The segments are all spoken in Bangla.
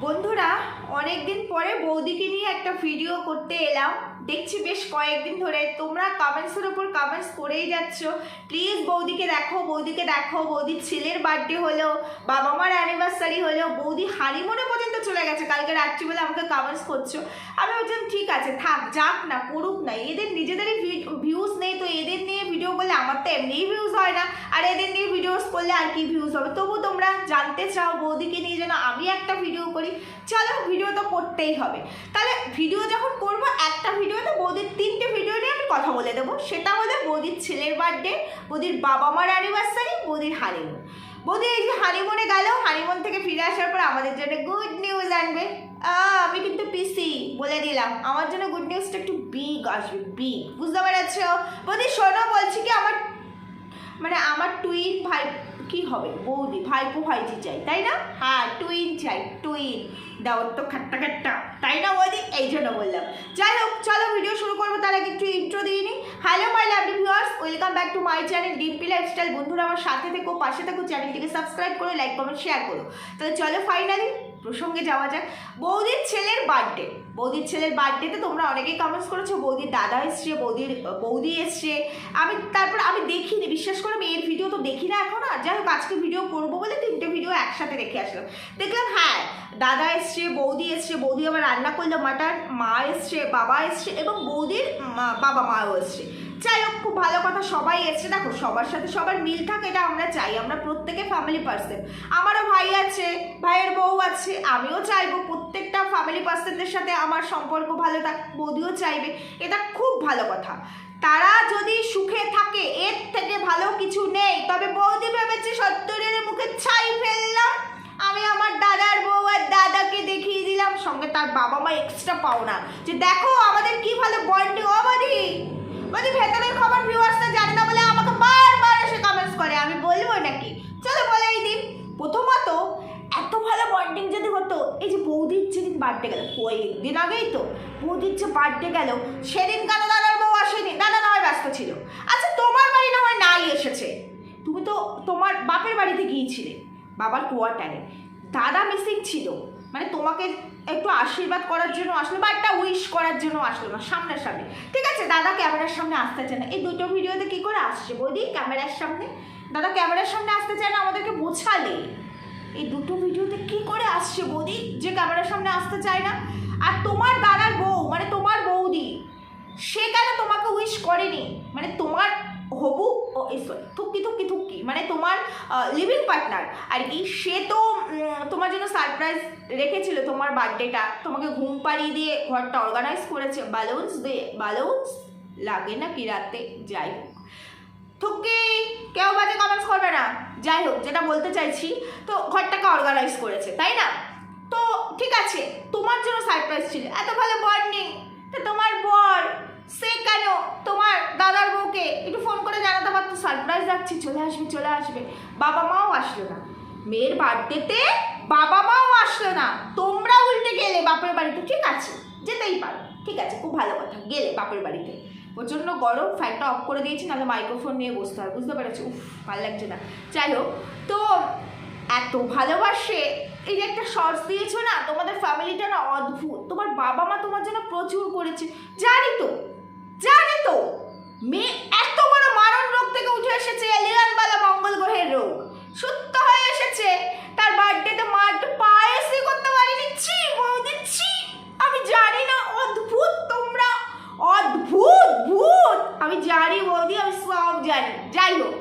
বন্ধুরা অনেক দিন পরে বৌদিকে নিয়ে একটা ভিডিও করতে এলাম। দেখছি বেশ কয়েকদিন ধরে। তোমরা কমেন্টসের ওপর কমেন্টস করেই যাচ্ছ। প্লিজ বৌদিকে দেখো বৌদিকে দেখো। বৌদির ছেলের বার্থডে হলো বাবা মার অ্যানিভার্সারি হলো, বৌদি হানিমুনে পর্যন্ত চলে গেছে। কালকে রাত্রিবেলা আমাকে কমেন্টস করছ। আমি বলছিলাম ঠিক আছে, থাক, যাক না, করুক না। এদের নিজেদেরই ভিউজ নেই, তো এদের নিয়ে ভিডিও করলে আমার তো এমনিই ভিউজ হয় না। আর এদের নিয়ে ভিডিওস করলে আর কি ভিউজ হবে? তবু তোমরা জানতে চাও, বৌদিকে নিয়ে যেন আমি একটা ভিডিও করি। চলো ভিডিও তো করতেই হবে। তাহলে ভিডিও যখন করব, একটা ভিডিওতে বৌদির তিনটে ভিডিও নিয়ে আমি কথা বলে দেবো। সেটা হলো বৌদির ছেলের বার্থডে বৌদির বাবা মার অ্যানিভার্সারি বৌদির হানিমুন বৌদি এই যে হানিমুনে গেল হানিমুন থেকে ফিরে আসার পর আমাদের জন্য গুড নিউজ আনবে। আমি কিন্তু পিসি বলে দিলাম। আমার জন্য গুড নিউজটা একটু বিগ আসবে বিগ বুঝতে পেরেছ? বৌদি, শোনো, বলছি কি, আমার মানে আমার টুইন ভাই কি হবে? বৌদি, ভাইপো ভাইজি চাই, তাই না? হ্যাঁ টুইন চাই টুইন দাও, তো খাট্টা খাট্টা। তাই না, বৌদি? এই জন্য বললাম। যাই হোক, চলো ভিডিও শুরু করব। তার আগে একটু ইন্ট্রো দিয়ে নিই hello my lovely viewers welcome back to my channel Dimpi lifestyle বন্ধুরা, আমার সাথে থেকো, পাশে থেকো, চ্যানেলটিকে সাবস্ক্রাইব করো লাইক কমেন্ট শেয়ার করো। তাহলে চলো ফাইনালি প্রসঙ্গে যাওয়া যাক। বৌদির ছেলের বার্থডে বৌদির ছেলের বার্থডেতে তোমরা অনেকেই কমেন্টস করেছ, বৌদির দাদা এসছে, বৌদির, বৌদি এসছে। আমি তারপর আমি দেখিনি, বিশ্বাস করে মেয়ের ভিডিও তো দেখি না এখন। আর যাই হোক, আজকে ভিডিও করব বলে তিনটে ভিডিও একসাথে রেখে আসলাম। দেখলাম হ্যাঁ দাদা এসছে বৌদি এসছে, বৌদি আবার রান্না করল, মাটার মা এসছে, বাবা এসছে এবং বৌদির বাবা মাও এসছে। যাই হোক, খুব ভালো কথা, সবাই এসছে। দেখো, সবার সাথে সবার মিল থাকে, এটা আমরা চাই, আমরা প্রত্যেকে ফ্যামিলি পার্সন আমারও ভাই আছে, ভাইয়ের বউ আছে, আমিও চাইব প্রত্যেকটা ফ্যামিলি পার্সনদের সাথে আমার সম্পর্ক ভালো থাক, বৌদিও চাইবে, এটা খুব ভালো কথা। তারা যদি সুখে থাকে, এর থেকে ভালো কিছু নেই, তবে বৌদি ভেবেছে সত্তরের মুখে ছাই ফেললাম। আমি আমার দাদার বউ আর দাদাকে দেখিয়ে দিলাম, সঙ্গে তার বাবা মা এক্সট্রা পাওনা। যে দেখো আমাদের কি ভালো বন্ডিং? অবাধি মানে ভেতরের খবর ভিউয়ার্সরা জানে না বলে আমাকে বারবার এসে কমেন্টস করে। আমি বলব নাকি? চলো বলেই দিন। প্রথমত, এত ভালো বন্ডিং যদি হতো, এই যে বৌদির যেদিন বার্থডে গেল কয়েকদিন আগেই তো, বৌদির যে বার্থডে গেল, সেদিন কেন দাদার বউ আসেনি? দাদা না ব্যস্ত ছিল। আচ্ছা তোমার বাড়ি না হয় নাই এসেছে। তুমি তো তোমার বাপের বাড়িতে গিয়েছিলে। বাবার কোয়ার্টারে দাদা মিসিং ছিল। মানে তোমাকে একটু আশীর্বাদ করার জন্য আসলো বা একটা উইশ করার জন্য আসলো না সামনের সামনে ঠিক আছে, দাদা ক্যামেরার সামনে আসতে চায় না। এই দুটো ভিডিওতে কি করে আসছে বৌদি ক্যামেরার সামনে? দাদা ক্যামেরার সামনে আসতে চায় না, আমাদেরকে বোঝালে। এই দুটো ভিডিওতে কি করে আসছে বৌদি যে ক্যামেরার সামনে আসতে চায় না? আর তোমার দাদার বউ মানে তোমার বৌদি, সে কেন তোমাকে উইশ করেনি? মানে তোমার হবু ও সরি থুক্কি থুক্কি থুক্কি। মানে তোমার লিভিং পার্টনার আর কি, সে তো তোমার জন্য সারপ্রাইজ রেখেছিল তোমার বার্থডেটা তোমাকে ঘুম পাড়িয়ে দিয়ে ঘরটা অর্গানাইজ করেছে। বালুন্স দিয়ে বালুন্স লাগে না কি রাতে? যাই হোক। থুক্কি, কেউ বাজে কমেন্টস করবে না। যাই হোক, যেটা বলতে চাইছি, তো ঘরটাকে অর্গানাইজ করেছে, তাই না? তো ঠিক আছে, তোমার জন্য সারপ্রাইজ ছিল। এত ভালো বন্ডিং তো তোমার বর সে কেন? তোমার দাদার বউকে একটু ফোন করে জানাতে পারতো সারপ্রাইজ রাখছি চলে আসবে চলে আসবে। বাবা মাও আসলো না। মেয়ের বার্থডেতে বাবা মাও আসলো না। তোমরা উল্টে গেলে বাপের বাড়িতে, ঠিক আছে? যেতেই পারো। ঠিক আছে, খুব ভালো কথা, গেলে বাপের বাড়িতে। প্রচণ্ড গরম ফ্যানটা অফ করে দিয়েছি, নাহলে মাইক্রোফোন নিয়ে বসতে হয়, বুঝতে পেরেছি? উফ, ভালো লাগছে না। যাই হোক, তো এত ভালোবাসে, এই যে একটা শর্টস দিয়েছ না, তোমাদের ফ্যামিলিটা না অদ্ভুত। তোমার বাবা মা তোমার জন্য প্রচুর করেছে। জানি তো জানি তো, মেয়ে এত বড় মারণ রোগ থেকে উঠে এসেছে এলিয়ানবালা মঙ্গল গ্রহের রোগ। সুস্থ হয়ে এসেছে, তার বার্থডেতে মা একটু পায়েসই করতে পারিনি। ছি, বৌদি, ছি, আমি জানি না, অদ্ভুত তোমরা, অদ্ভুত ভূত। আমি জানি বৌদি, আমি সব জানি। যাই হোক,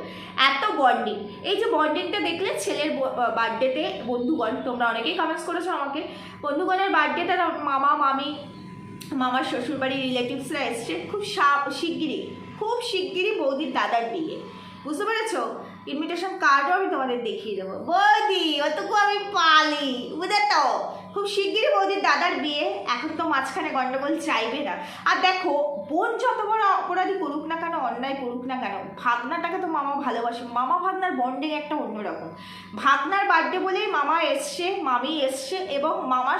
এত বন্ডিং এই যে বন্ডিংটা দেখলে ছেলের বার্থডেতে বন্ধুগণ, তোমরা অনেকেই কমেন্টস করেছ আমাকে, বন্ধুগণের বার্থডেতে মামা, মামি মামার শ্বশুরবাড়ির রিলেটিভসরা এসছে খুব শিগগিরই খুব শিগগিরই বৌদির দাদার বিয়ে। বুঝতে পেরেছ? ইনভিটেশন কার্ডও আমি তোমাদের দেখিয়ে দেবো। বৌদি অতটুকু আমি পালি। বুঝে তো খুব শিগগিরই বৌদির দাদার বিয়ে। এখন তো মাঝখানে গন্ডগোল চাইবে না। আর দেখো, বোন যত বড় অপরাধী করুক না কেন, অন্যায় করুক না কেন, ভাগনাটাকে তো মামা ভালোবাসে। মামা ভাগনার বন্ডিং একটা অন্যরকম। ভাগনার বার্থডে বলেই মামা এসছে, মামি এসছে, এবং মামার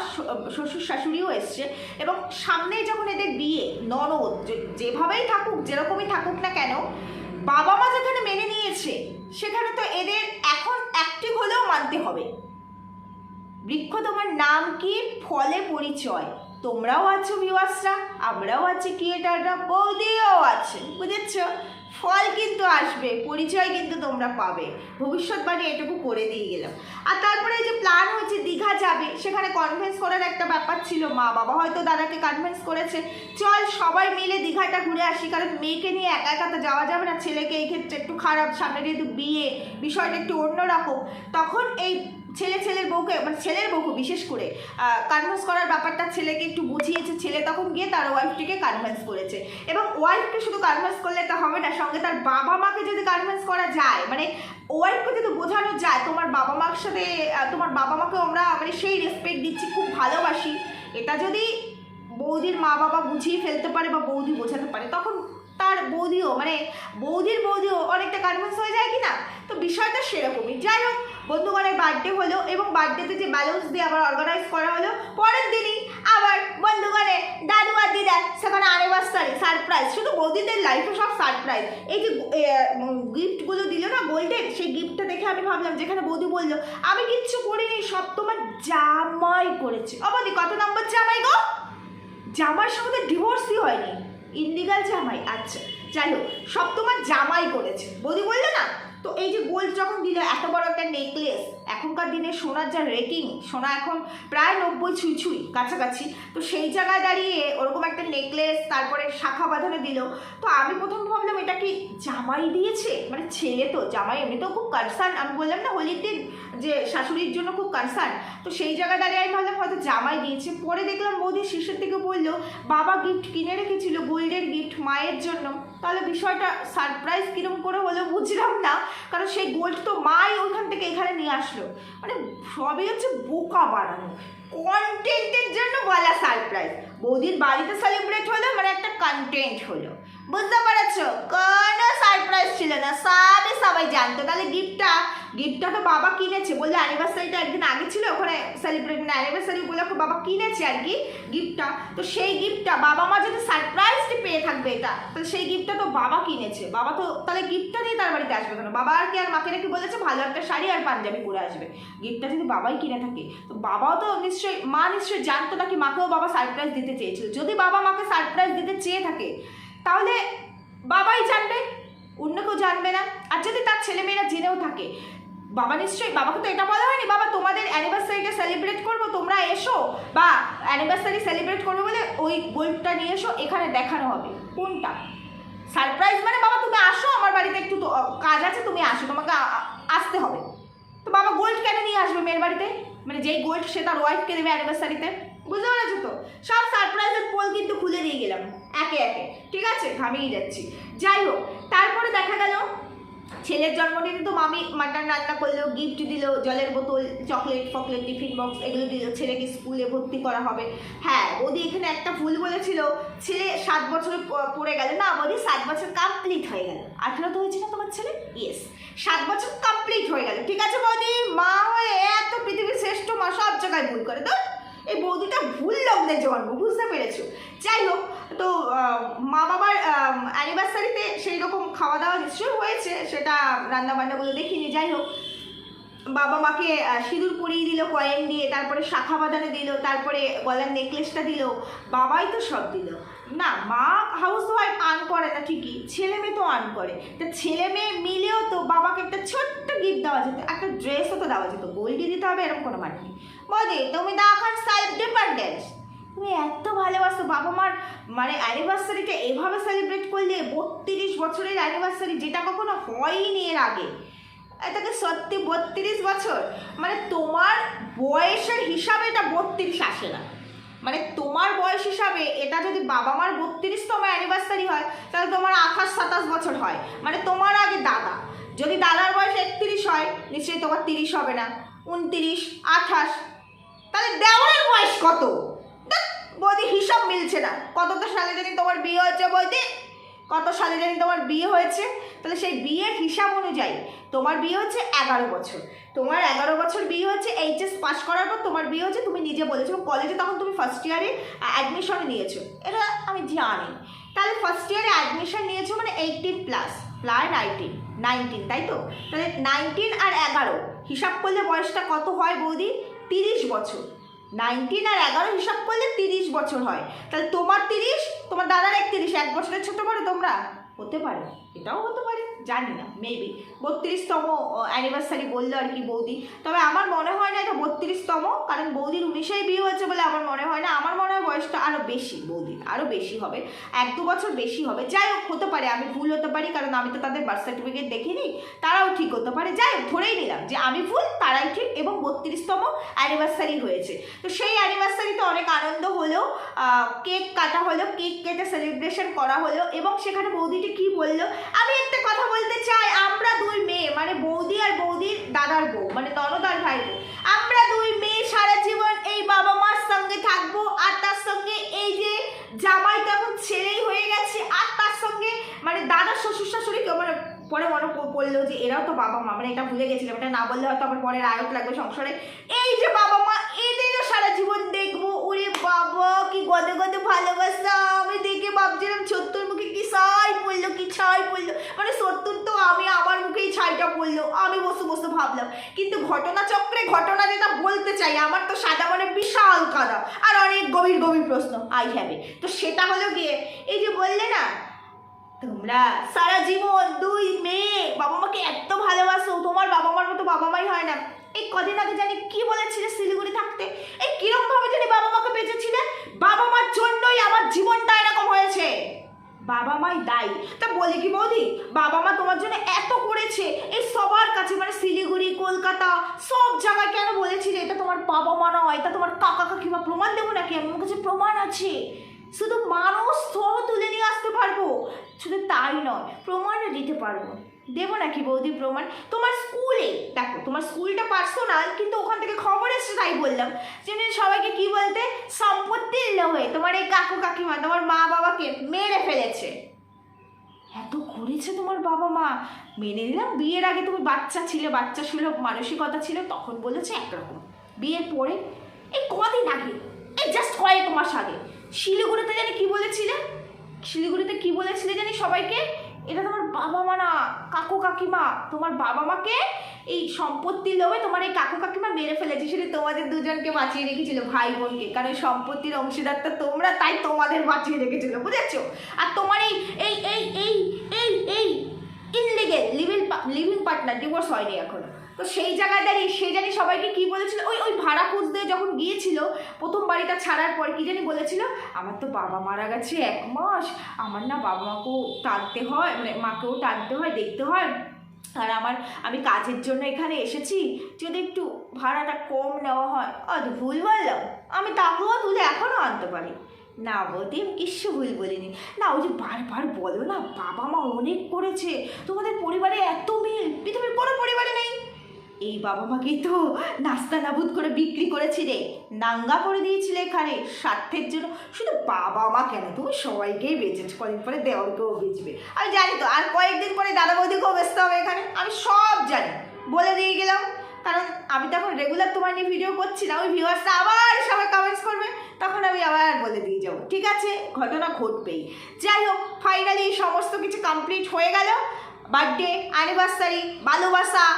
শ্বশুর শাশুড়িও এসছে, এবং সামনেই যখন এদের বিয়ে, ননদ যেভাবেই থাকুক, যেরকমই থাকুক না কেন, বাবা মা যেখানে মেনে নিয়েছে, সেখানে তো এদের এখন অ্যাক্টিভ হলেও মানতে হবে। বৃক্ষ তোমার নাম কি? ফলে পরিচয়। তোমরাও আছো ভিউয়ার্সরা আমরাও আছি ক্রিয়েটাররা বৌদিও আছে বুঝেছ? ফল কিন্তু আসবে, পরিচয় কিন্তু তোমরা পাবে। ভবিষ্যৎবাণী এটুকু করে দিয়ে গেলাম। আর তারপরে যে প্ল্যান হচ্ছে দীঘা যাবে, সেখানে কনভেন্স করার একটা ব্যাপার ছিল। মা বাবা হয়তো দাদাকে কনভেন্স করেছে। চল সবাই মিলে দীঘাটা ঘুরে আসি, কারণ মেয়েকে নিয়ে একা একা তো যাওয়া যাবে না। ছেলেকে এই ক্ষেত্রে একটু খারাপ, সামনে যেহেতু বিয়ে, বিষয়টা একটু অন্যরকম তখন এই ছেলে ছেলের বউকে মানে ছেলের বউকে বিশেষ করে কনভেন্স করার ব্যাপারটা ছেলেকে একটু বুঝিয়েছে। ছেলে তখন গিয়ে তার ওয়াইফটিকে কনভেন্স করেছে। এবং ওয়াইফকে শুধু কনভেন্স করলে তো হবে না, সঙ্গে তার বাবা মাকে যদি কনভেন্স করা যায় মানে ওয়াইফকে যদি বোঝানো যায়, তোমার বাবা মার সাথে তোমার বাবা মাকে আমরা মানে সেই রেসপেক্ট দিচ্ছি, খুব ভালোবাসি। এটা যদি বৌদির মা বাবা বুঝিয়ে ফেলতে পারে বা বৌদি বোঝাতে পারে, তখন তার বৌদিও মানে বৌদির বৌদিও অনেকটা কনভিন্স হয়ে যায় কি না তো বিষয়টা সেরকমই। যাই হোক বন্ধুগণের বার্থডে হলো এবং বার্থডেতে যে ব্যালেন্স দিয়ে আবার অর্গানাইজ করা হলো, পরের দিনই আবার বন্ধুগণের দাদু আর দিদার সেখানে অ্যানিভার্সারি সারপ্রাইজ শুধু বৌদিদের লাইফে সব সারপ্রাইজ এই যে গিফটগুলো দিল না গোল্ডের সেই গিফটটা দেখে আমি ভাবলাম, যেখানে বৌদি বলল, আমি কিচ্ছু করিনি, সব তোমার জামাই করেছে। অবধি, কত নম্বর জামাই গো? জামাইয়ের সঙ্গে ডিভোর্সই হয়নি ইনলিগাল জামাই আচ্ছা যাই হোক, সব তোমার জামাই করেছে। বৌদি বললে না? তো এই যে গোল্ড যখন দিল, এত বড় একটা নেকলেস এখনকার দিনে সোনার যা রেটিং সোনা এখন প্রায় নব্বই ছুঁই ছুঁই কাছাকাছি। তো সেই জায়গায় দাঁড়িয়ে ওরকম একটা নেকলেস তারপরে শাখা বাঁধানো দিল। তো আমি প্রথম ভাবলাম, এটা কি জামাই দিয়েছে? মানে ছেলে তো, জামাই এমনিতেও খুব কনসার্ন আমি বললাম, না, হোলির দিন যে শাশুড়ির জন্য খুব কনসার্ন তো সেই জায়গায় দাঁড়িয়ে আমি ভাবলাম হয়তো জামাই দিয়েছে। পরে দেখলাম বৌদি শেষের দিকে বলল, বাবা গিফট কিনে রেখেছিল, গোল্ডের গিফট মায়ের জন্য। তাহলে বিষয়টা সারপ্রাইজ কিরম করে হলো বুঝলাম না, কারণ সেই গোল্ড তো মাই ওইখান থেকে এখানে নিয়ে আসলো। মানে সবই হচ্ছে বোকা বানানো। কন্টেন্টের জন্য বলা সারপ্রাইজ বৌদির বাড়িতে সেলিব্রেট হলো মানে একটা কন্টেন্ট হলো। বুঝতে পারছ? কোনো সারপ্রাইজ ছিল না। সবই সবাই জানতো। তাহলে গিফটটা গিফটটা তো বাবা কিনেছে বললে অ্যানিভার্সারিটা একদিন আগে ছিল, ওখানে সেলিব্রেট মানে অ্যানিভার্সারি উপলক্ষে বাবা কিনেছে আর কি গিফটটা তো সেই গিফটটা বাবা মা যদি সারপ্রাইজটি পেয়ে থাকবে এটা, তাহলে সেই গিফটটা তো বাবা কিনেছে। বাবা তো তাহলে গিফটটা দিয়ে তার বাড়িতে আসবে কেন? বাবা আর কি আর মাকে নাকি বলেছে, ভালো একটা শাড়ি আর পাঞ্জাবি পরে আসবে। গিফটটা যদি বাবাই কিনে থাকে, তো বাবাও তো নিশ্চয়ই মা নিশ্চয়ই জানতো নাকি মাকেও বাবা সারপ্রাইজ দিতে চেয়েছিল। যদি বাবা মাকে সারপ্রাইজ দিতে চেয়ে থাকে তাহলে বাবাই জানবে, অন্য কেউ জানবে না। আর যদি তার ছেলেমেয়েরা জেনেও থাকে, বাবা নিশ্চয়ই, বাবাকে তো এটা বলা হয়নি, বাবা তোমাদের অ্যানিভার্সারিটা সেলিব্রেট করব, তোমরা এসো, বা অ্যানিভার্সারি সেলিব্রেট করব বলে ওই গোল্ডটা নিয়ে এসো, এখানে দেখানো হবে, কোনটা? সারপ্রাইজ মানে বাবা তুমি আসো, আমার বাড়িতে একটু কাজ আছে, তুমি আসো, তোমাকে আসতে হবে। তো বাবা গোল্ড কেন নিয়ে আসবে মেয়ের বাড়িতে? মানে যেই গোল্ড সে তার ওয়াইফকে দেবে অ্যানিভার্সারিতে বুঝতে পেরেছ তো? সব সারপ্রাইজের পোল কিন্তু খুলে দিয়ে গেলাম। একে একে, ঠিক আছে? ঘামিয়ে যাচ্ছি। যাই হোক, তারপরে দেখা গেল, ছেলের জন্মদিনে তো মামি মাটন রান্না করল গিফট দিল, জলের বোতল চকলেট ফকলেট টিফিন বক্স এগুলো দিল, ছেলেকে স্কুলে ভর্তি করা হবে। হ্যাঁ বৌদি এখানে একটা ভুল বলেছিল, ছেলে সাত বছরে পড়ে গেল না, বৌদি সাত বছর কমপ্লিট হয়ে গেল। আঠেরো তো হয়েছে না তোমার ছেলে? ইয়েস সাত বছর কমপ্লিট হয়ে গেল, ঠিক আছে বৌদি? মা হয়ে এত পৃথিবীর শ্রেষ্ঠ মা, সব জায়গায় ভুল করে। তো এই বৌদিটা ভুল লগ্নে জন্ম, বুঝতে পেরেছ? যাই হোক তো মা বাবার অ্যানিভার্সারিতে সেই রকম খাওয়া দাওয়া নিশ্চয়ই হয়েছে, সেটা রান্না বান্নাগুলো দেখিনি, যাই হোক। বাবা মাকে সিঁদুর পরিয়ে দিল, কয়েন দিয়ে, তারপরে শাখা বাঁধানো দিল, তারপরে গলার নেকলেসটা দিল, বাবাই তো সব দিল। না, মা হাউস ওয়াইফ আর্ন করে না ঠিকই ছেলে মেয়ে তো আর্ন করে। তা ছেলে মেয়ে মিলেও তো বাবাকে একটা ছোট্ট গিফট দেওয়া যেত, একটা ড্রেসও তো দেওয়া যেত গোল্ডি দিতে হবে, এরকম কোনো মানে নেই। বদি, তুমি দেখান সেলফ ডিপেন্ডেন্স তুমি এত ভালোবাসো। বাবা মার মানে অ্যানিভার্সারিটা এভাবে সেলিব্রেট করলে বত্রিশ বছরের অ্যানিভার্সারি যেটা কখনো হয়নি এর আগে। এটাকে সত্যি বত্রিশ বছর? মানে তোমার বয়সের হিসাবে এটা বত্রিশ আসে না। মানে তোমার বয়স হিসাবে এটা যদি বাবা মার বত্রিশতম অ্যানিভার্সারি হয়, তাহলে তোমার আঠাশ, সাতাশ বছর হয়। মানে তোমার আগে দাদা। যদি দাদার বয়স একত্রিশ হয়, নিশ্চয়ই তোমার তিরিশ হবে না। উনতিরিশ, আঠাশ, তাহলে দেওয়ারের বয়স কত? বৌদি, হিসাব মিলছে না। কত তো সালে জানি তোমার বিয়ে হয়েছে বৌদি? কত সালে জানি তোমার বিয়ে হয়েছে? তাহলে সেই বিয়ের হিসাব অনুযায়ী তোমার বিয়ে হচ্ছে এগারো বছর। তোমার এগারো বছর বিয়ে হচ্ছে এইচএস পাস করার পর তোমার বিয়ে হচ্ছে তুমি নিজে বলেছ। কলেজে তখন তুমি ফার্স্ট ইয়ারে অ্যাডমিশন নিয়েছো। এটা আমি জানি। তাহলে ফার্স্ট ইয়ারে অ্যাডমিশন নিয়েছো মানে eighteen plus plus nineteen nineteen তাই তো? তাহলে নাইনটিন আর এগারো, হিসাব করলে বয়সটা কত হয় বৌদি? তিরিশ বছর। নাইনটিন আর এগারো হিসাব করলে তিরিশ বছর হয়। তাহলে তোমার তিরিশ, তোমার দাদার একত্রিশ, এক বছরের ছোট বড় তোমরা? হতে পারে, এটাও হতে পারে। জানি না মেবি বত্রিশতম অ্যানিভার্সারি বলল আর কি বৌদি। তবে আমার মনে হয় না এটা বত্রিশতম, কারণ বৌদির উনিশেই বিয়ে হয়েছে বলে আমার মনে হয় না। আমার মনে হয় বয়সটা আরও বেশি বৌদির আরও বেশি হবে। এক দু বছর বেশি হবে। যাই হোক, হতে পারে, আমি ভুল হতে পারি, কারণ আমি তো তাদের বার্থ সার্টিফিকেট দেখিনি। তারাও ঠিক হতে পারে। যাই হোক, ধরেই নিলাম যে আমি ভুল, তারাই ঠিক এবং বত্রিশতম অ্যানিভার্সারি হয়েছে। তো সেই অ্যানিভার্সারিতে অনেক আনন্দ হলো কেক কাটা হলো কেক কেটে সেলিব্রেশন করা হলো এবং সেখানে বৌদিটি কি বলল? আমি একটা কথা বলতে চাই, আমরা দুই মেয়ে মানে বৌদি আর বৌদির দাদার বউ মানে আর ভাই বউ। আমরা দুই মেয়ে সারা জীবন এই বাবা মার সঙ্গে থাকব আর তার সঙ্গে এই যে জামাই তখন এখন ছেলেই হয়ে গেছে আর তার সঙ্গে মানে দাদার শ্বশুর শাশুড়িকে মানে পরে মনে পড়ল যে এরাও তো বাবা মা মানে এটা ভুলে গেছিলাম, এটা না বললে হয়তো আবার পরে আয়ত লাগবে সংসারে। এই যে বাবা মা, এদেরও সারা জীবন দেখব, ওরে বাবা, কি গদে গদে ভালোবাসা। আমি দেখে ভাবছিলাম সত্তর মুখে কি ছাই পড়ল, কি ছাই পড়ল। মানে সত্তর তো আমি আমার মুখেই ছাইটা পড়ল, আমি বসে বসে ভাবলাম। কিন্তু ঘটনাচক্রে ঘটনা যেটা বলতে চাই, আমার তো সাদা মানে বিশাল কাদা, আর অনেক গভীর গভীর প্রশ্ন আই হ্যাভ তো সেটা হলো গিয়ে, এই যে বললে না তোমরা সারা জীবন দুই মেয়ে বাবা মাকে এত ভালোবাসো, তোমার বাবা মার মতো বাবা মাই হয় না। এই কদিন আগে জানি কি বলেছিলে শিলিগুড়ি থাকতে? এই কিরম ভাবে জানি বাবা মাকে বেঁচেছিলে? বাবা মার জন্যই আমার জীবনটা এরকম হয়েছে। বাবা মাই দায়ী। তা বলি কি বৌদি বাবা মা তোমার জন্য এত করেছে। এই সবার কাছে মানে শিলিগুড়ি, কলকাতা সব জায়গায় কেন বলেছিলে? এটা তোমার বাবা মা নয়, এটা তোমার কাকা কাকিমা প্রমাণ দেবো নাকি? আমার কাছে প্রমাণ আছে। শুধু মানুষ সহ তুলে নিয়ে আসতে পারব। শুধু তাই নয়, প্রমাণও দিতে পারব। দেবো নাকি বৌদি প্রমাণ? তোমার স্কুলে, দেখো, তোমার স্কুলটা পার্সোনাল, কিন্তু ওখান থেকে খবর এসছে তাই বললাম। যে সবাইকে কি বলতে? সম্পত্তির লোভে তোমার এই কাকু কাকিমা, তোমার মা বাবাকে মেরে ফেলেছে। এত করেছে তোমার বাবা মা? মেনে নিলাম, বিয়ের আগে তুমি বাচ্চা ছিলে, বাচ্চা সুলভ মানসিকতা ছিল, তখন বলেছে একরকম। বিয়ের পরে, এই কদিন আগে, এই জাস্ট কয়েক মাস আগে শিলিগুড়িতে জানি কি বলেছিলে? শিলিগুড়িতে কি বলেছিলে জানি সবাইকে? এটা তোমার বাবা মা না, কাকু কাকিমা। তোমার বাবা মাকে এই সম্পত্তির লোভে তোমার এই কাকু কাকিমা মেরে ফেলেছে। সেটা তোমাদের দুজনকে বাঁচিয়ে রেখেছিল ভাই বোনকে কারণ সম্পত্তির অংশীদারটা তোমরা, তাই তোমাদের বাঁচিয়ে রেখেছিল, বুঝেছ? আর তোমার এই এই এই এই এই এই illegal living living partner divorce হয়নি এখনও। তো সেই জায়গায় দাঁড়িয়ে সে জানি সবাইকে কি বলেছিল? ওই ওই ভাড়া খুঁজতে যখন গিয়েছিল, প্রথম বাড়িটা ছাড়ার পর কি জানি বলেছিল, আমার তো বাবা মারা গেছে এক মাস, আমার না বাবা মাকেও টানতে হয় মানে মাকেও টানতে হয়, দেখতে হয়। আর আমার, আমি কাজের জন্য এখানে এসেছি, যদি একটু ভাড়াটা কম নেওয়া হয় অত ভুল বললাম, আমি তাকেও তুলে এখনও আনতে পারি। না বৌদি আমি কিচ্ছু ভুল বলিনি। না, ওই যে বারবার বলো না, বাবা মা অনেক করেছে। তোমাদের পরিবারে এত মিল, পৃথিবীর কোনো পরিবারে নেই। এই বাবা মাকে তো নাস্তা নাবুদ করে বিক্রি করেছিলে নাঙ্গা করে দিয়েছিলে এখানে। স্বার্থের জন্য। শুধু বাবা মা কেন? তুমি সবাইকেই বেচেছ কদিন পরে দেওয়ারকেও বেচবে। আমি জানি তো, আর কয়েকদিন পরে দাদা বৌদিকেও বেচতে হবে এখানে। আমি সব জানি। বলে দিয়ে গেলাম। কারণ আমি তখন রেগুলার তোমার নিয়ে ভিডিও করছি না। ওই ভিউয়ার্সটা আবার সবাই কমেন্টস করবে। তখন আমি আবার বলে দিয়ে যাব। ঠিক আছে? ঘটনা ঘটবেই। যাই হোক ফাইনালি সমস্ত কিছু কমপ্লিট হয়ে গেল। বার্থডে অ্যানিভার্সারি ভালোবাসা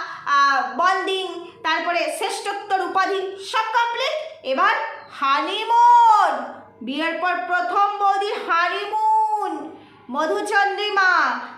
বন্ডিং তারপরে শ্রেষ্ঠত্বর উপাধি সব কমপ্লিট এবার হানিমুন বিয়ের পর প্রথম বৌদির হানিমুন মধুচন্দ্রিমা,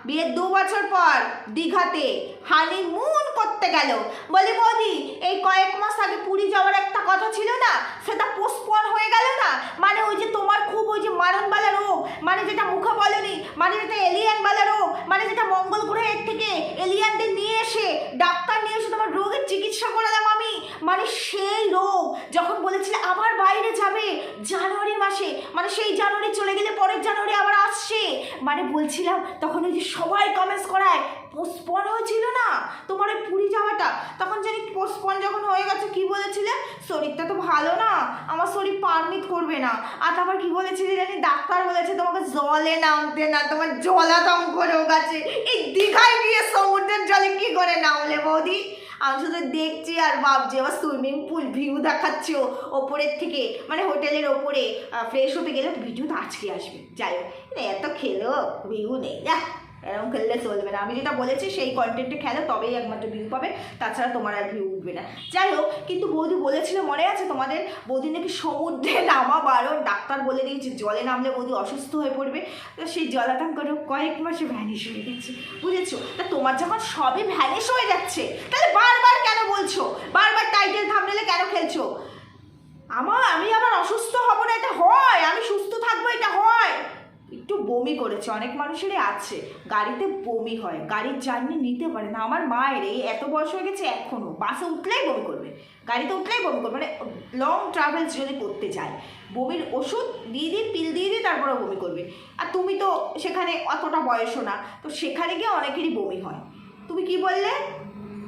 বিয়ের দু বছর পর দীঘাতে হানিমুন করতে গেল। বলি, বৌদি, এই কয়েক মাস আগে পুরী যাওয়ার একটা কথা ছিল না? সেটা পোস্টপন হয়ে গেল না? মানে ওই যে তোমার খুব ওই যে মারণবালা রোগ মানে যেটা মুখে বলেনি মানে যেটা এলিয়ানবালা রোগ মানে যেটা মঙ্গল গ্রহের থেকে এলিয়ানদের নিয়ে এসে ডাক্তার নিয়ে এসে তোমার রোগের চিকিৎসা করালাম আমি। মানে সেই রোগ যখন বলেছিলে আবার বাইরে যাবে, জানুয়ারি মাসে মানে সেই জানুয়ারি চলে গেলে পরের জানুয়ারি আবার আসছে মানে বলছিলাম, তখন ওই যে সবাই কমেন্টস করায় পোস্টপন হয়েছিল না? তোমার ওই পুরী যাওয়াটা? তখন জানি পোস্টপন যখন হয়ে গেছে, কি বলেছিলে? শরীরটা তো ভালো না, আমার শরীর পারমিট করবে না। আর তারপর কি বলেছিলে জানি? ডাক্তার বলেছে তোমাকে জলে নামতে না, তোমার জলাতঙ্ক রোগ আছে। এই দীঘায় গিয়ে সমুদ্রের জলে কি করে নামলে বৌদি? আমি শুধু দেখছি আর ভাবছি, আবার সুইমিং পুল ভিউ দেখাচ্ছি ওপরের থেকে। মানে হোটেলের ওপরে ফ্রেশ হতে গেলে ভিডিও তো আজকে আসবে। যাই হোক, এত খেলো ভিউ নেই যা এরকম খেললে চলবে না। আমি যেটা বলেছি, সেই কন্টেন্টে খেলো, তবেই একমাত্র ভিউ পাবে। তাছাড়া তোমার আর ভিউ উঠবে না। যাই হোক, কিন্তু বৌদি বলেছিল, মনে আছে তোমাদের? বৌদি নাকি সমুদ্রে নামা বারণ। ডাক্তার বলে দিয়েছে, জলে নামলে বৌদি অসুস্থ হয়ে পড়বে। তো সেই জলাতঙ্ক কয়েক মাসে ভ্যানিশ হয়ে গেছে, বুঝেছ? তা তোমার যখন সবই ভ্যানিশ হয়ে যাচ্ছে, তাহলে বারবার কেন বলছো? বারবার টাইটেল থামনেলে কেন খেলছো? আমার, আমি আবার অসুস্থ হব না এটা হয় আমি সুস্থ থাকব এটা হয় একটু বমি করেছে, অনেক মানুষেরই আছে। গাড়িতে বমি হয় গাড়ির জার্নি নিতে পারে না। আমার মায়ের এই এত বয়স হয়ে গেছে এখনও বাসে উঠলেই বমি করবে। গাড়িতে উঠলেই বমি করবে মানে লং ট্রাভেলস যদি করতে যায়, বমির ওষুধ দিয়ে দিয়ে পিল দিয়ে দিয়ে তারপরে বমি করবে। আর তুমি তো সেখানে অতটা বয়সও না, তো সেখানে গিয়ে অনেকেরই বমি হয়। তুমি কি বললে?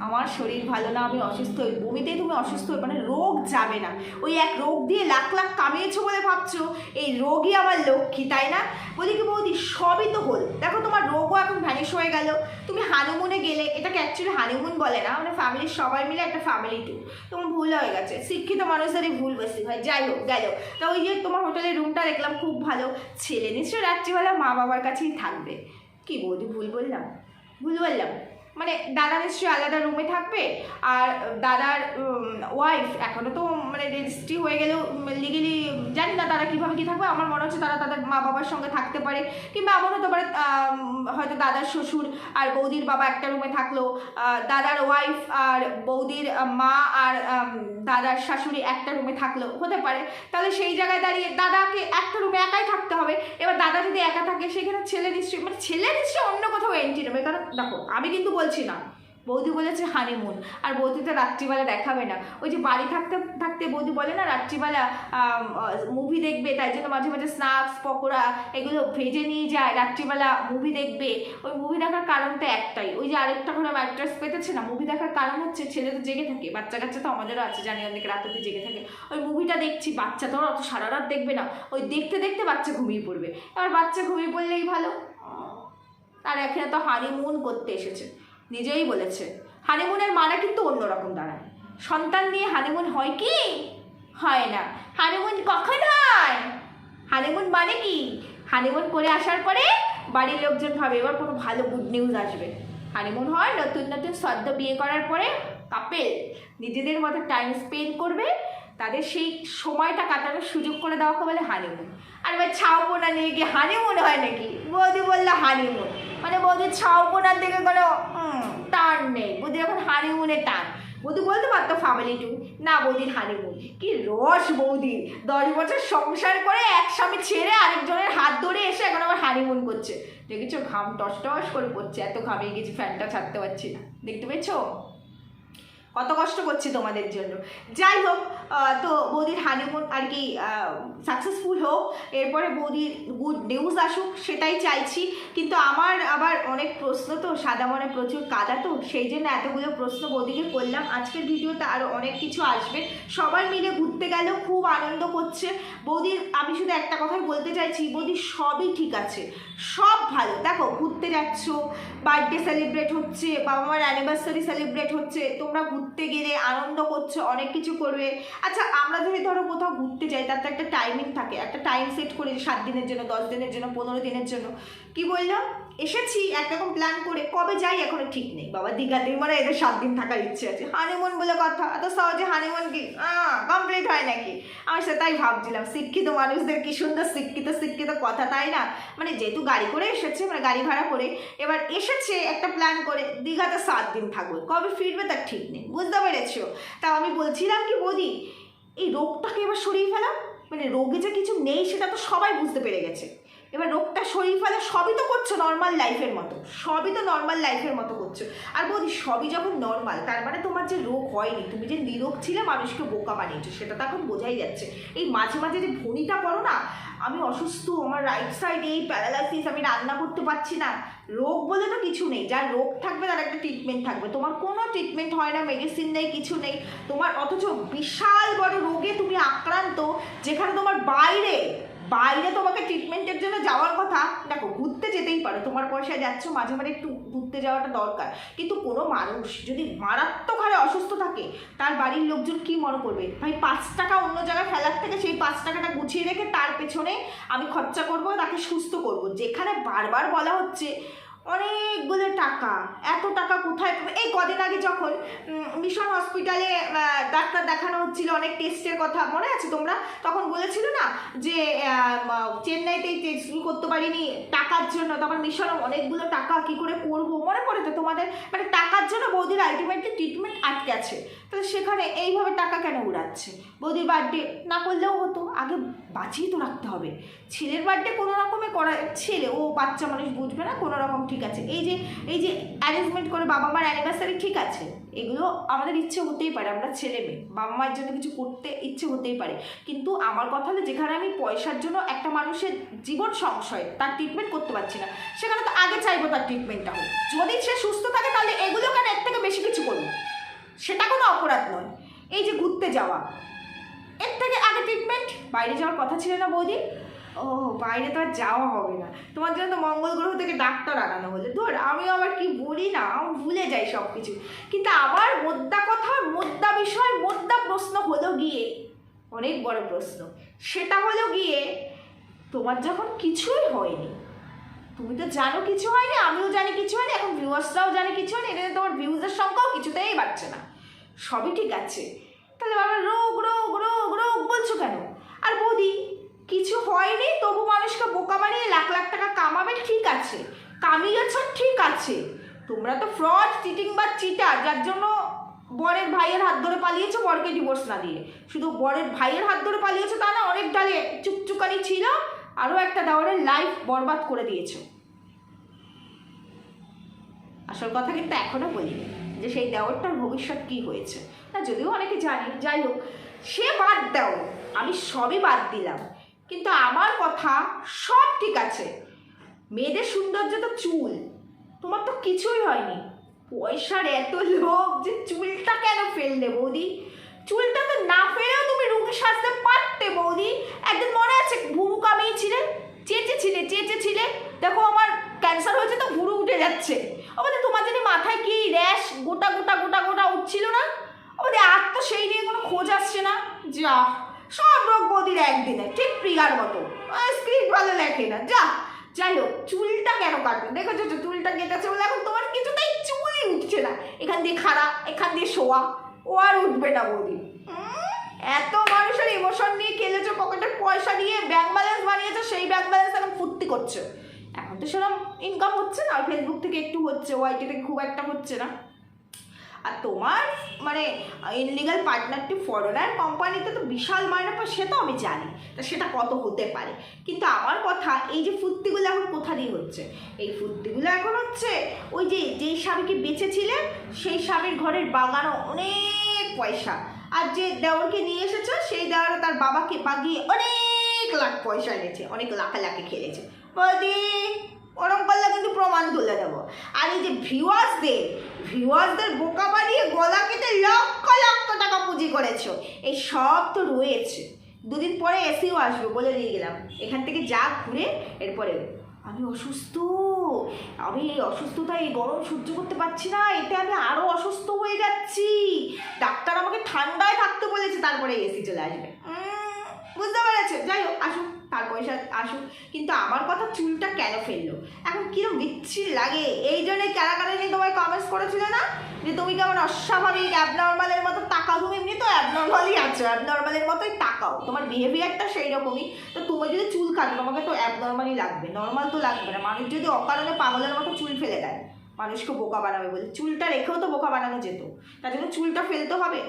আমার শরীর ভালো না, আমি অসুস্থ হই। বমিতেই তুমি অসুস্থ হই মানে রোগ যাবে না। ওই এক রোগ দিয়ে লাখ লাখ কামিয়েছো বলে ভাবছ। এই রোগই আমার লক্ষ্মী, তাই না? বলি কি বৌদি, সবই তো হল। দেখো তোমার রোগও এখন ভ্যানিশ হয়ে গেল। তুমি হানিমুনে গেলে, এটাকে অ্যাকচুয়ালি হানিমুন বলে না মানে ফ্যামিলির সবাই মিলে একটা ফ্যামিলি ট্যুর তোমার ভুল হয়ে গেছে। শিক্ষিত মানুষেরই ভুল বেশি হয় যাই হোক, গেল। তা ওই যে তোমার হোটেলের রুমটা দেখলাম, খুব ভালো। ছেলে নিশ্চয়ই রাত্রিবেলা মা বাবার কাছেই থাকবে। কি বৌদি, ভুল বললাম? ভুল বললাম? মানে দাদা নিশ্চয়ই আলাদা রুমে থাকবে, আর দাদার ওয়াইফ এখনও তো মানে রেজিস্ট্রি হয়ে গেলেও লিগেলি জানি না তারা কীভাবে কী থাকবে। আমার মনে হচ্ছে তারা তাদের মা বাবার সঙ্গে থাকতে পারে, কিংবা এমন হতে পারে হয়তো দাদার শ্বশুর আর বৌদির বাবা একটা রুমে থাকল। দাদার ওয়াইফ আর বৌদির মা আর দাদার শাশুড়ি একটা রুমে থাকল, হতে পারে। তাহলে সেই জায়গায় দাঁড়িয়ে দাদাকে একটা রুমে একাই থাকতে হবে। এবার দাদা যদি একা থাকে, সেখানে ছেলে নিশ্চয়ই মানে ছেলে নিশ্চয়ই অন্য কোথাও এন্ট্রি নেবে। কারণ দেখো, আমি কিন্তু বলছি না। বৌদি বলেছে হানিমুন আর বৌদি তো রাত্রিবেলা দেখাবে না। ওই যে বাড়ি থাকতে থাকতে বৌদি বলে না, রাত্রিবেলা মুভি দেখবে, তাই জন্য মাঝে মাঝে স্ন্যাক্স পকোড়া এগুলো ভেজে নিয়ে যায়, রাত্রিবেলা মুভি দেখবে। ওই মুভি দেখার কারণটা একটাই। ওই যে আরেকটা করে ম্যাট্রেস পেতেছে না মুভি দেখার কারণ হচ্ছে ছেলে তো জেগে থাকে, বাচ্চা কাচ্চা তো আমাদেরও আছে, জানি অনেক রাত অব্দি জেগে থাকে। ওই মুভিটা দেখছি, বাচ্চা তো অত সারা রাত দেখবে না। ওই দেখতে দেখতে বাচ্চা ঘুমিয়ে পড়বে। এবার বাচ্চা ঘুমিয়ে পড়লেই ভালো। আর এখানে তো হানিমুন করতে এসেছে। নিজেই বলেছে, হানিমুনের মানে কিন্তু অন্যরকম দাঁড়ায়। সন্তান নিয়ে হানিমুন হয় কি? হয় না। হানিমুন কখন হয়? হানিমুন মানে কি? হানিমুন করে আসার পরে বাড়ির লোকজন ভাবে, এবার কোনো ভালো গুড নিউজ আসবে। হানিমুন হয় নতুন নতুন সদ্য বিয়ে করার পরে কাপেল নিজেদের মতো টাইম স্পেন্ড করবে তাদের সেই সময়টা কাটানোর সুযোগ করে দেওয়া দেওয়াকে বলে হানিমুন আর এবার ছাউপোনা নিয়ে গিয়ে হানিমুন হয় নাকি? বৌদি বলল হানিমুন মানে বৌদির ছাউপোনার দিকে কোনো টান নেই। বৌদির এখন হানিমুনে টান। বৌদি বলতে পারতো ফ্যামিলি টু না, বৌদির হানিমুন কি রস বৌদির দশ বছর সংসার করে এক স্বামী ছেড়ে আরেকজনের হাত ধরে এসে এখন আবার হানিমুন করছে। দেখেছ, ঘাম টস টস করে পড়ছে। এত ঘামিয়ে গেছি, ফ্যানটা ছাড়তে পারছি না। দেখতে পেয়েছ? কত কষ্ট করছি তোমাদের জন্য। যাই হোক তো বৌদির হানিমুন আর কি সাকসেসফুল হোক, এরপরে বৌদির গুড নিউজ আসুক, সেটাই চাইছি। কিন্তু আমার আবার অনেক প্রশ্ন তো, সাদা মনে প্রচুর কাদা তো, সেই জন্য এতগুলো প্রশ্ন বৌদিকে করলাম। আজকের ভিডিওতে আরও অনেক কিছু আসবে। সবাই মিলে ঘুরতে গেলেও খুব আনন্দ করছে। বৌদির, আমি শুধু একটা কথাই বলতে চাইছি, বৌদির সবই ঠিক আছে। সব ভালো। দেখো, ঘুরতে যাচ্ছ বার্থডে সেলিব্রেট হচ্ছে বাবা মার অ্যানিভার্সারি সেলিব্রেট হচ্ছে, তোমরা গেলে আনন্দ করছে, অনেক কিছু করবে। আচ্ছা আমরা যদি ধরো কোথাও ঘুরতে যাই তার তো একটা টাইমিং থাকে। একটা টাইম সেট করে সাত দিনের জন্য, দশ দিনের জন্য, পনেরো দিনের জন্য। কি বললাম? এসেছি একরকম প্ল্যান করে, কবে যাই এখনও ঠিক নেই। বাবা দীঘাতে মানে এদের সাত দিন থাকার ইচ্ছে আছে। হানিমুন বলে কথা, এত সহজে হানিমুন কি? কমপ্লিট হয় নাকি? আমি সেটাই ভাবছিলাম, শিক্ষিত মানুষদের কি সুন্দর শিক্ষিত শিক্ষিত কথা, তাই না? মানে যেহেতু গাড়ি করে এসেছে মানে গাড়ি ভাড়া করে, এবার এসেছে একটা প্ল্যান করে, দীঘাতে সাত দিন থাকবে কবে ফিরবে তার ঠিক নেই, বুঝতে পেরেছ? তাও আমি বলছিলাম কি, বৌদি, এই রোগটাকে এবার সরিয়ে ফেলা। মানে রোগে যে কিছু নেই, সেটা তো সবাই বুঝতে পেরে গেছে। এবার রোগটা শরীর ফেলা সবই তো করছ নর্মাল লাইফের মতো। সবই তো নর্মাল লাইফের মতো করছ। আর বলি সবই যখন নর্মাল তার মানে তোমার যে রোগ হয়নি, তুমি যে নিরোগ ছিলে, মানুষকে বোকা বানিয়েছো, সেটা তো এখন বোঝাই যাচ্ছে। এই মাঝে মাঝে যে ভনিটা পড়ো না, আমি অসুস্থ, আমার রাইট সাইডে এই প্যারালাইসিস আমি রান্না করতে পারছি না। রোগ বলে তো কিছু নেই, যার রোগ থাকবে তার একটা ট্রিটমেন্ট থাকবে। তোমার কোনো ট্রিটমেন্ট হয় না মেডিসিন নেই, কিছু নেই। তোমার অথচ বিশাল বড় রোগে তুমি আক্রান্ত, যেখানে তোমার বাইরে বাইরে তোমাকে ট্রিটমেন্টের জন্য যাওয়ার কথা, দেখো, ঘুরতে যেতেই পারো, তোমার পয়সায় যাচ্ছ, মাঝে মাঝে একটু ঘুরতে যাওয়াটা দরকার। কিন্তু কোনো মানুষ যদি মারাত্মক হারে অসুস্থ থাকে, তার বাড়ির লোকজন কি মনে করবে? ভাই, পাঁচ টাকা অন্য জায়গায় ফেলার থেকে সেই পাঁচ টাকাটা গুছিয়ে রেখে তার পেছনে আমি খরচা করব, তাকে সুস্থ করব। যেখানে বারবার বলা হচ্ছে অনেকগুলো টাকা। এত টাকা কোথায় এই কদিন আগে যখন মিশন হসপিটালে ডাক্তার দেখানো হচ্ছিল, অনেক টেস্টের কথা মনে আছে তোমরা? তখন বলেছিল না যে চেন্নাইতে টেস্ট করতে পারিনি, টাকার জন্য। তখন মিশন অনেকগুলো টাকা কি করে করব? মনে পড়ে তো তোমাদের? মানে টাকার জন্য বৌদির আলটিমেটলি ট্রিটমেন্ট আটকে আছে তাহলে সেখানে এইভাবে টাকা কেন উড়াচ্ছে? বৌদির বার্থডে না করলেও হতো, আগে বাঁচিয়ে তো রাখতে হবে। ছেলের বার্থডে কোনো রকমে করা, ছেলে, ও বাচ্চা মানুষ বুঝবে না কোনো রকম ঠিক আছে। এই যে এই যে অ্যারেঞ্জমেন্ট করে, বাবা মার অ্যানিভার্সারি ঠিক আছে। এগুলো আমাদের ইচ্ছে হতেই পারে, আমরা ছেলে মেয়ে, বাবা মায়ের জন্য কিছু করতে ইচ্ছে হতেই পারে। কিন্তু আমার কথা হলো, যেখানে আমি পয়সার জন্য একটা মানুষের জীবন সংশয়, তার ট্রিটমেন্ট করতে পারছি না, সেখানে তো আগে চাইব তার ট্রিটমেন্টটা হোক। যদি সে সুস্থ থাকে, তাহলে এগুলো কেন এর থেকে বেশি কিছু করব? সেটা কোনো অপরাধ নয়। এই যে ঘুরতে যাওয়া, এর থেকে আগে ট্রিটমেন্ট বাইরে যাওয়ার কথা ছিল না বৌদি। ও, বাইরে তো আর যাওয়া হবে না। তোমার জন্য তো মঙ্গল গ্রহ থেকে ডাক্তার আনানো হলে। ধর, আমিও আবার কি বলি না? আমি ভুলে যাই সব কিছু কিন্তু আবার মোদ্দা কথা, মোদ্দা বিষয়, মোদ্দা প্রশ্ন হলো গিয়ে, অনেক বড় প্রশ্ন। সেটা হলো গিয়ে, তোমার যখন কিছুই হয়নি, তুমি তো জানো কিছু হয়নি, আমিও জানি কিছু হয়নি, এখন ভিউয়ার্সরাও জানে কিছু হয়নি এটা তোমার ভিউজের সংখ্যাও কিছুতেই বাড়ছে না। সবই ঠিক আছে। তাহলে বাবা, রোগ রোগ রোগ রোগ বলছো কেন? আর বৌদি কিছু হয়নি, তবু মানুষকে বোকা বানিয়ে লাখ লাখ টাকা কামাবে, ঠিক আছে। কামিয়েছ ঠিক আছে। তোমরা তো ফ্রড চিটিং বা চিটার যার জন্য বরের ভাইয়ের হাত ধরে পালিয়েছো বরকে ডিভোর্স না দিয়ে। শুধু বরের ভাইয়ের হাত ধরে পালিয়েছো তা না, অনেক ডালে চুকচুকানি ছিল, আরও একটা দেওয়ারের লাইফ বরবাদ করে দিয়েছ। আসল কথা কিন্তু এখনও বলিনি যে সেই দেওয়ারটার ভবিষ্যৎ কি হয়েছে। না যদিও অনেকে জানি, যাই হোক, সে বাদ দাও। আমি সবই বাদ দিলাম। কিন্তু আমার কথা সব ঠিক আছে। মেয়েদের সৌন্দর্য তো চুল। তোমার তো কিছুই হয়নি। পয়সার এত লোভ যে চুলটা কেন ফেললে বৌদি? চুলটা তো না ফেলেও তুমি রুগী সাজতে পারতে বৌদি। একদিন মনে আছে ভুরু কামিয়েছিলে? চেঁচে ছিলে চেঁচে ছিলে দেখো আমার ক্যান্সার হয়েছে তো ভুরু উঠে যাচ্ছে। আমাদের তোমার জানি মাথায় কি র্যাশ গোটা গোটা গোটা গোটা উঠছিল না? আমাদের আর তো সেই নিয়ে কোনো খোঁজ আসছে না। যা সব রোগ একদিনে, ঠিক প্রিয়ার মতো। স্ক্রিপ্ট ভালো লেখে না। যা, যাই হোক, চুলটা কেন কাটবে? দেখেছ তো, চুলটা কেটেছে বলে এখন তোমার কিছুতেই চুলই উঠছে না। এখান দিয়ে খাড়া, এখান দিয়ে শোয়া, ও আর উঠবে না বৌদি। এত মানুষের ইমোশন নিয়ে খেলেছো পকেটের পয়সা দিয়ে ব্যাংক ব্যালেন্স বানিয়েছো, সেই ব্যাংক ব্যালেন্স এখন ফুর্তি করছে। এখন তো সেরকম ইনকাম হচ্ছে না ফেসবুক থেকে একটু হচ্ছে ওয়াইটি থেকে খুব একটা হচ্ছে না। আর তোমার মানে ইনলিগাল পার্টনারটি ফরেনার কোম্পানিতে তো বিশাল মাইনে পায় সে তো আমি জানি। তা সেটা কত হতে পারে? কিন্তু আমার কথা, এই যে ফুর্তিগুলো এখন কোথা দিয়ে হচ্ছে? এই ফুর্তিগুলো এখন হচ্ছে ওই যে, যেই স্বামীকে বেঁচেছিলেন সেই স্বামীর ঘরের বাগানো অনেক পয়সা। আর যে দেওরকে নিয়ে এসেছ, সেই দেওয়ারে তার বাবাকে বাগিয়ে অনেক লাখ পয়সা এনেছে, অনেক লাখে লাখে খেলেছে। বৌদি! ওরম করলে কিন্তু প্রমাণ তুলে দেবো। আর এই যে ভিউয়ার্সদের ভিউয়ার্সদের বোকা বানিয়ে গলা কেটে লক্ষ লক্ষ টাকা পুঁজি করেছ। এই সব তো রয়েছে। দুদিন পরে এসিও আসবে বলে দিয়ে গেলাম। এখান থেকে যা ঘুরে এরপরে আমি অসুস্থ। আমি এই অসুস্থতা, এই গরম সহ্য করতে পারছি না। এতে আমি আরও অসুস্থ হয়ে যাচ্ছি। ডাক্তার আমাকে ঠান্ডায় থাকতে বলেছে, তারপরে এসি চলে আসবে। বুঝতে পেরেছে? যাই হোক, আসুক। তার পয়সা আসুক, কিন্তু আমার কথা চুলটা কেন ফেলল? এখন কিরম বিচ্ছির লাগে? এই জন্যই কারা কারা নিয়ে তোমায় কমেন্টস করেছিল না? যে তুমি কেমন অস্বাভাবিক অ্যাবনর্মালের মতো তাকাও। তুমি এমনি তো অ্যাবনর্মালই আছো অ্যাবনর্মালের মতোই তাকাও। তোমার বিহেভিয়ারটা সেই রকমই তো তুমি যদি চুল কাটো, তোমাকে তো অ্যাবনর্মালই লাগবে। নর্মাল তো লাগবে না। মানুষ যদি অকারণে পাগলের মতো চুল ফেলে দেয়, মানুষকে বোকা বানাবে বলে। চুলটা রেখেও তো বোকা বানানো যেত। তার জন্য চুলটা ফেলতে হবে।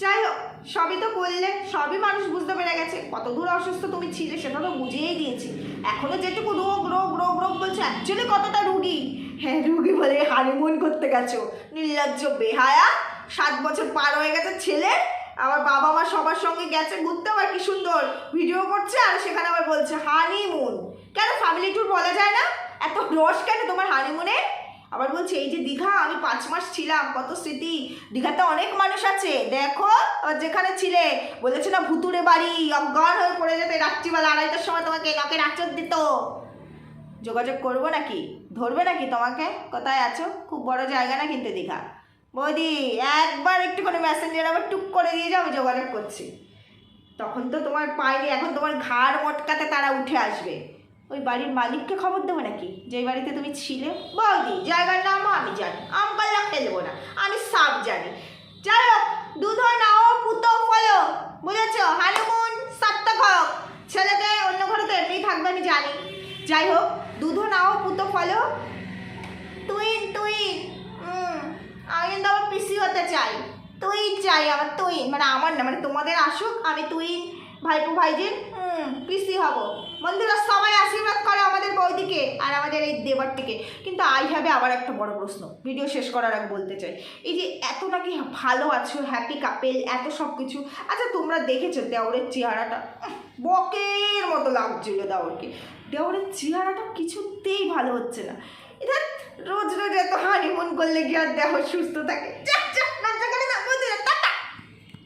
যাই হোক, সবই তো করলে, সবই মানুষ বুঝতে পেরে গেছে। কত দূর অসুস্থ তুমি ছিলে, সেটা তো বুঝিয়েই দিয়েছি। এখনও যেটুকু রোগ রোগ রোগ রোগ বলছো অ্যাকচুয়ালি কতটা রুগী? হ্যাঁ রুগী বলে হানিমুন করতে গেছো। নির্লজ্জ, বেহায়া, সাত বছর পার হয়ে গেছে ছেলে, আবার বাবা মা সবার সঙ্গে গেছে ঘুরতে, আবার কি সুন্দর ভিডিও করছে, আর সেখানে আবার বলছে হানিমুন কেন ফ্যামিলি ট্যুর বলা যায় না? এত রস কেন তোমার হানিমুনে আবার বলছে, এই যে দীঘা, আমি পাঁচ মাস ছিলাম, কত স্মৃতি? দীঘাতে অনেক মানুষ আছে। দেখো যেখানে ছিলে। বলেছে, না ভুতুরে বাড়ি, অজ্ঞান হয়ে পড়ে যেতে রাত্রিবেলা আড়াইটার সময় তোমাকে নখে নাচর দিত। যোগাযোগ করব নাকি? ধরবে নাকি তোমাকে? কোথায় আছো? খুব বড় জায়গা না কিন্তু দীঘা? বৌদি, একবার একটু করে মেসেঞ্জার আবার টুক করে দিয়ে যাও যোগাযোগ করছি। তখন তো তোমার পায়নি এখন তোমার ঘাড় মটকাতে তারা উঠে আসবে। ওই বাড়ির মালিককে খবর দেবো নাকি? যে বাড়িতে তুমি ছিলে? বৌদি জায়গার নামও আমি জানি আমকাল্লা খেলব না, আমি সব জানি। হোক, দুধ নাও, পুতো, ফলো। বুঝেছ? হানুমুন সার্থক হোক ছেলেকে অন্য ঘরে তো এমনি থাকবে, আমি জানি। যাই হোক, দুধ নাও, পুতো, ফলো। তুই তুই আমি কিন্তু আমার পিসি হতে চাই। তুই চাই আমার তুই মানে আমার না মানে তোমাদের আসুক, আমি তুই, ভাইপো ভাইজির হুম পিসি হব। বন্ধুরা, সবাই আশীর্বাদ করে আমাদের বৌদিকে আর আমাদের এই দেবারটিকে। কিন্তু আই হ্যাভে আবার একটা বড় প্রশ্ন। ভিডিও শেষ করার আগে বলতে চাই। এই যে এত নাকি ভালো আছো হ্যাপি কাপেল এত সব কিছু আচ্ছা তোমরা দেখেছ দেওরের চেহারাটা? বকের মতো লাগছিল দেওরকে। দেওরের চেহারাটা কিছুতেই ভালো হচ্ছে না। এটা রোজ রোজ এত হানিমুন করলে কি আর দেহ সুস্থ থাকে? যা